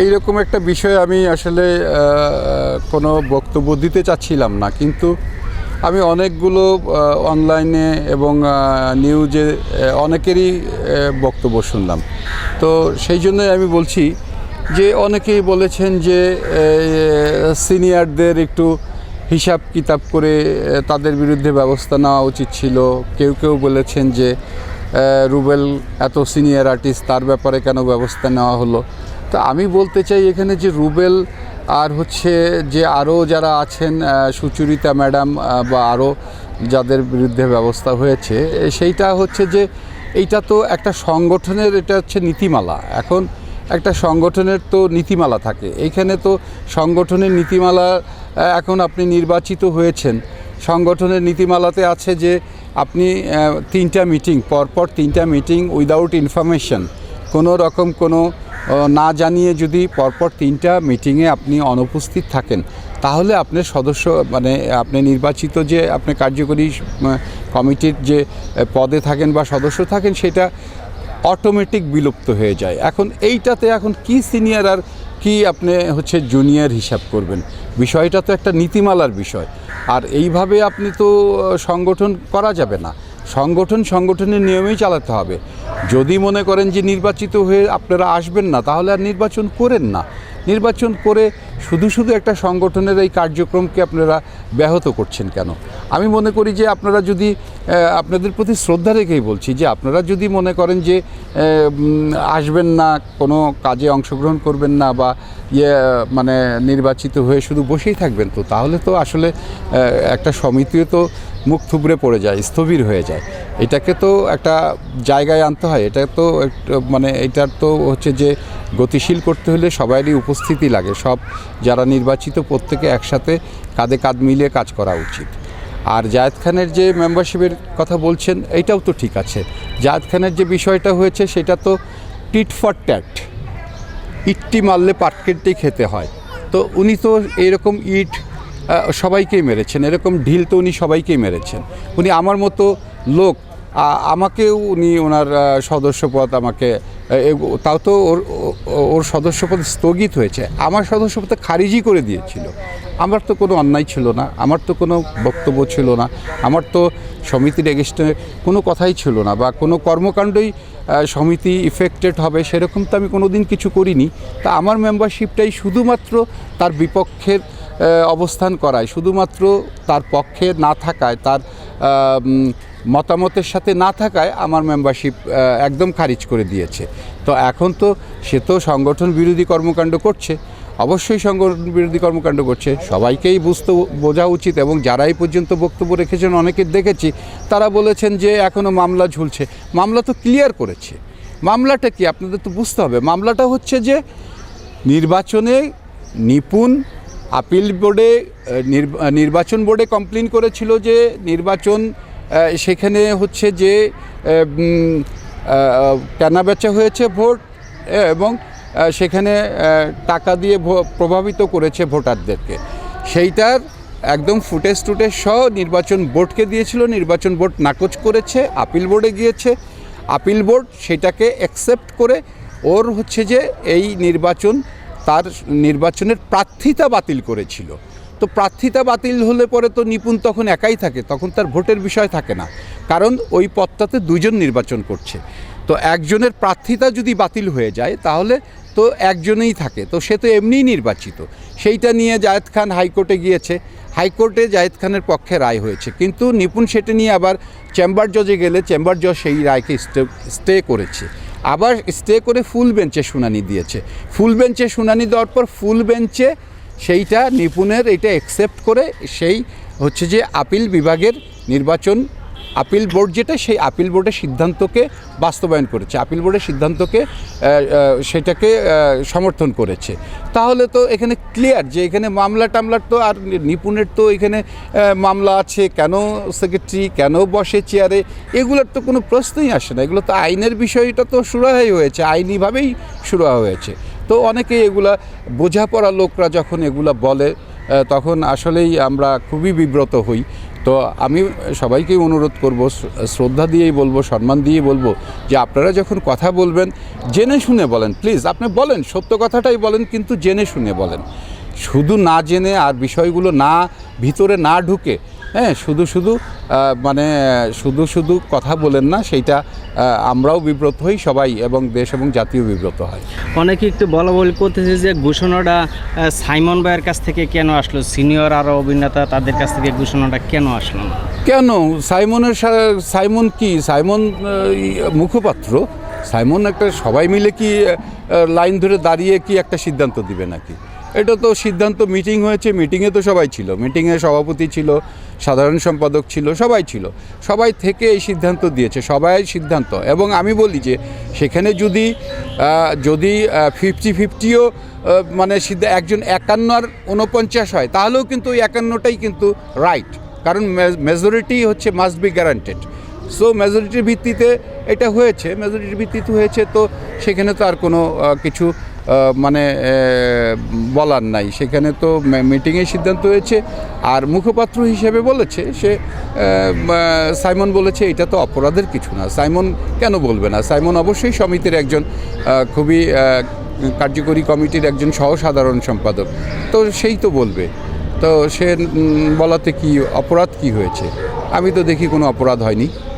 এইরকম একটা বিষয়ে আমি আসলে কোনো বক্তব্য দিতে চাচ্ছিলাম না। কিন্তু আমি অনেকগুলো অনলাইনে এবং নিউজে অনেকেরই বক্তব্য শুনলাম। তো সেই জন্যই আমি বলছি যে, অনেকেই বলেছেন যে সিনিয়রদের একটু হিসাব কিতাব করে তাদের বিরুদ্ধে ব্যবস্থা নেওয়া উচিত ছিল। কেউ কেউ বলেছেন যে রুবেল এত সিনিয়র আর্টিস্ট, তার ব্যাপারে কেন ব্যবস্থা নেওয়া হলো? তো আমি বলতে চাই এখানে যে রুবেল আর হচ্ছে যে আরও যারা আছেন সুচরিতা ম্যাডাম বা আরও যাদের বিরুদ্ধে ব্যবস্থা হয়েছে সেইটা হচ্ছে যে এইটা তো একটা সংগঠনের, এটা হচ্ছে নীতিমালা। এখন একটা সংগঠনের তো নীতিমালা থাকে। এইখানে তো সংগঠনের নীতিমালা এখন আপনি নির্বাচিত হয়েছেন। সংগঠনের নীতিমালাতে আছে যে আপনি তিনটা মিটিং পরপর তিনটা মিটিং উইদাউট ইনফরমেশন কোনো রকম কোনো না জানিয়ে যদি পরপর তিনটা মিটিংয়ে আপনি অনুপস্থিত থাকেন, তাহলে আপনার সদস্য মানে আপনি নির্বাচিত যে আপনি কার্যকরী কমিটির যে পদে থাকেন বা সদস্য থাকেন, সেটা অটোমেটিক বিলুপ্ত হয়ে যায়। এখন এইটাতে এখন কি সিনিয়র আর কি আপনি হচ্ছে জুনিয়র হিসাব করবেন? বিষয়টা তো একটা নীতিমালার বিষয়। আর এইভাবে আপনি তো সংগঠন করা যাবে না। সংগঠন সংগঠনের নিয়মেই চালাতে হবে। যদি মনে করেন যে নির্বাচিত হয়ে আপনারা আসবেন না, তাহলে আর নির্বাচন করেন না। নির্বাচন করে শুধু শুধু একটা সংগঠনের এই কার্যক্রমকে আপনারা ব্যাহত করছেন কেন? আমি মনে করি যে আপনারা যদি আপনাদের প্রতি শ্রদ্ধা রেখেই বলছি যে আপনারা যদি মনে করেন যে আসবেন না, কোনো কাজে অংশগ্রহণ করবেন না বা ইয়ে মানে নির্বাচিত হয়ে শুধু বসেই থাকবেন তো, তাহলে তো আসলে একটা সমিতিও তো মুখ থুবড়ে পড়ে যায়, স্থবির হয়ে যায়। এটাকে তো একটা জায়গায় আনতে হয়, এটা তো মানে এটার তো হচ্ছে যে গতিশীল করতে হলে সবারই উপস্থিতি লাগে, সব যারা নির্বাচিত প্রত্যেকে একসাথে কাঁধে কাঁধ মিলিয়ে কাজ করা উচিত। আর জায়েদ খানের যে মেম্বারশিপের কথা বলছেন, এইটাও তো ঠিক আছে। জায়েদ খানের যে বিষয়টা হয়েছে, সেটা তো টিট ফর ট্যাট ইটটি মারলে পাটকেটটি খেতে হয়। তো উনি তো এরকম ইট সবাইকেই মেরেছেন, এরকম ঢিল তো উনি সবাইকেই মেরেছেন। উনি আমার মতো লোক আমাকেও উনি ওনার সদস্যপদ আমাকে তাও তো ওর ওর সদস্যপদ স্থগিত হয়েছে। আমার সদস্যপদ খারিজই করে দিয়েছিল। আমার তো কোনো অন্যায় ছিল না, আমার তো কোনো বক্তব্য ছিল না, আমার তো সমিতির এগেস্টে কোনো কথাই ছিল না বা কোনো কর্মকাণ্ডই সমিতি ইফেক্টেড হবে সেরকম তো আমি কোনো দিন কিছু করিনি। তা আমার মেম্বারশিপটাই শুধুমাত্র তার বিপক্ষের অবস্থান করায়, শুধুমাত্র তার পক্ষে না থাকায়, তার মতামতের সাথে না থাকায় আমার মেম্বারশিপ একদম খারিজ করে দিয়েছে। তো এখন তো সে তো সংগঠন বিরোধী কর্মকাণ্ড করছে। অবশ্যই সংগঠন বিরোধী কর্মকাণ্ড করছে। সবাইকেই বুঝতে বোঝা উচিত এবং যারাই পর্যন্ত বক্তব্য রেখেছেন, অনেকে দেখেছি, তারা বলেছেন যে এখনও মামলা ঝুলছে। মামলা তো ক্লিয়ার করেছে। মামলাটা কি? আপনাদের তো বুঝতে হবে। মামলাটা হচ্ছে যে নির্বাচনে নিপুণ আপিল বোর্ডে নির্বা- নির্বাচন বোর্ডে কমপ্লেন করেছিল যে নির্বাচন সেখানে হচ্ছে যে আহ, কেনাবেচা হয়েছে ভোট এবং সেখানে টাকা দিয়ে প্রভাবিত করেছে ভোটারদেরকে। সেইটার একদম ফুটেজ টুটেজ সহ নির্বাচন বোর্ডকে দিয়েছিল নির্বাচন বোর্ড নাকচ করেছে আপিল বোর্ডে গিয়েছে। আপিল বোর্ড সেটাকে অ্যাকসেপ্ট করে ওর হচ্ছে যে এই নির্বাচন তার নির্বাচনের প্রার্থিতা বাতিল করেছিল। তো প্রার্থিতা বাতিল হলে পরে তো নিপুণ তখন একাই থাকে, তখন তার ভোটের বিষয় থাকে না। কারণ ওই পদটাতে দুজন নির্বাচন করছে। তো একজনের প্রার্থিতা যদি বাতিল হয়ে যায়, তাহলে তো একজনেই থাকে। তো সে তো এমনিই নির্বাচিত। সেইটা নিয়ে জায়েদ খান হাইকোর্টে গিয়েছে। হাইকোর্টে জায়েদ খানের পক্ষে রায় হয়েছে। কিন্তু নিপুণ সেটা নিয়ে আবার চেম্বার জজে গেলে চেম্বার জজ সেই রায়কে স্টে স্টে করেছে। আবার স্টে করে ফুল বেঞ্চে শুনানি দিয়েছে। ফুল বেঞ্চে শুনানি দেওয়ার পর ফুল বেঞ্চে সেইটা নিপুণের এটা অ্যাকসেপ্ট করে সেই হচ্ছে যে আপিল বিভাগের নির্বাচন, আপিল বোর্ড যেটা সেই আপিল বোর্ডের সিদ্ধান্তকে বাস্তবায়ন করেছে। আপিল বোর্ডের সিদ্ধান্তকে সেটাকে সমর্থন করেছে। তাহলে তো এখানে ক্লিয়ার যে এখানে মামলা টামলার তো আর নিপুণের তো এখানে মামলা আছে, কেন সেক্রেটারি কেন বসে চেয়ারে এগুলোর তো কোনো প্রশ্নই আসে না। এগুলো তো আইনের বিষয়টা তো সুরাহাই হয়েছে, আইনিভাবেই সুরাহা হয়েছে। তো অনেকেই এগুলা বোঝাপড়া লোকরা যখন এগুলা বলে তখন আসলেই আমরা খুবই বিব্রত হই। তো আমি সবাইকেই অনুরোধ করব শ্রদ্ধা দিয়েই বলব, সম্মান দিয়েই বলব যে আপনারা যখন কথা বলবেন, জেনে শুনে বলেন। প্লিজ, আপনি বলেন, সত্য কথাটাই বলেন, কিন্তু জেনে শুনে বলেন। শুধু না জেনে আর বিষয়গুলো না, ভিতরে না ঢুকে হ্যাঁ শুধু শুধু মানে শুধু শুধু কথা বলেন না সেইটা আমরাও বিব্রত হই সবাই এবং দেশ এবং জাতীয় বিব্রত হয়। অনেকে একটু বলা বলি করতেছে যে ঘোষণাটা সাইমন ভাইয়ের কাছ থেকে কেন আসলো? সিনিয়র আরও অভিনেতা তাদের কাছ থেকে ঘোষণাটা কেন আসলো না? কেন? সাইমনের সাইমন কি? সাইমন মুখপাত্র। সাইমন একটা সবাই মিলে কি লাইন ধরে দাঁড়িয়ে কি একটা সিদ্ধান্ত দিবে নাকি? এটা তো সিদ্ধান্ত মিটিং হয়েছে মিটিংয়ে তো সবাই ছিল। মিটিংয়ে সভাপতি ছিল সাধারণ সম্পাদক ছিল, সবাই ছিল। সবাই থেকে এই সিদ্ধান্ত দিয়েছে, সবাই সিদ্ধান্ত। এবং আমি বলি যে, সেখানে যদি যদি ফিফটি ফিফটিও মানে একজন একান্ন আর উনপঞ্চাশ হয়, তাহলেও কিন্তু ওই একান্নটাই কিন্তু রাইট কারণ মেজরিটি হচ্ছে মাস্ট বি গ্যারান্টেড সো মেজরিটির ভিত্তিতে এটা হয়েছে মেজরিটির ভিত্তিতে হয়েছে, তো সেখানে তো আর কোনো কিছু মানে বলার নাই। সেখানে তো মিটিংয়ে সিদ্ধান্ত হয়েছে। আর মুখপাত্র হিসেবে বলেছে, সে সাইমন বলেছে, এটা তো অপরাধের কিছু না। সাইমন কেন বলবে না? সাইমন অবশ্যই সমিতির একজন খুবই কার্যকরী কমিটির একজন সহসাধারণ সম্পাদক। তো সেই তো বলবে। তো সে বলাতে কি অপরাধ কি হয়েছে? আমি তো দেখি কোনো অপরাধ হয়নি।